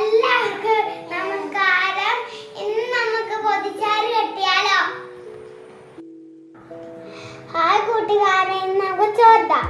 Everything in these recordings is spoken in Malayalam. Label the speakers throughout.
Speaker 1: എല്ലാവർക്കും നമസ്കാരം. ഇന്ന് നമുക്ക് പൊതിച്ചാറ് കെട്ടിയാലോ ഹായ് കൂട്ടുകാരെ നമുക്ക് ചോദ്യം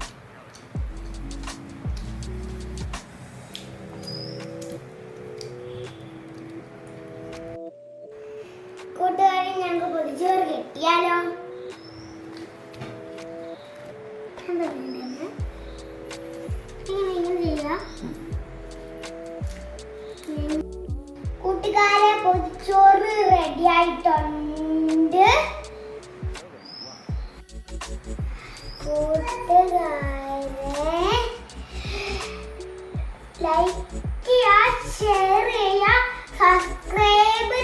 Speaker 1: ഞങ്ങൾക്ക് പൊതിച്ചോറ് കിട്ടിയാലോ. കൂട്ടുകാരെ പൊതിച്ചോറ് റെഡി ആയിട്ടുണ്ട്. കൂട്ടുകാരെ ലൈക്ക് ചെയ്യുക ഷെയർ ചെയ്യുക സബ്സ്ക്രൈബ്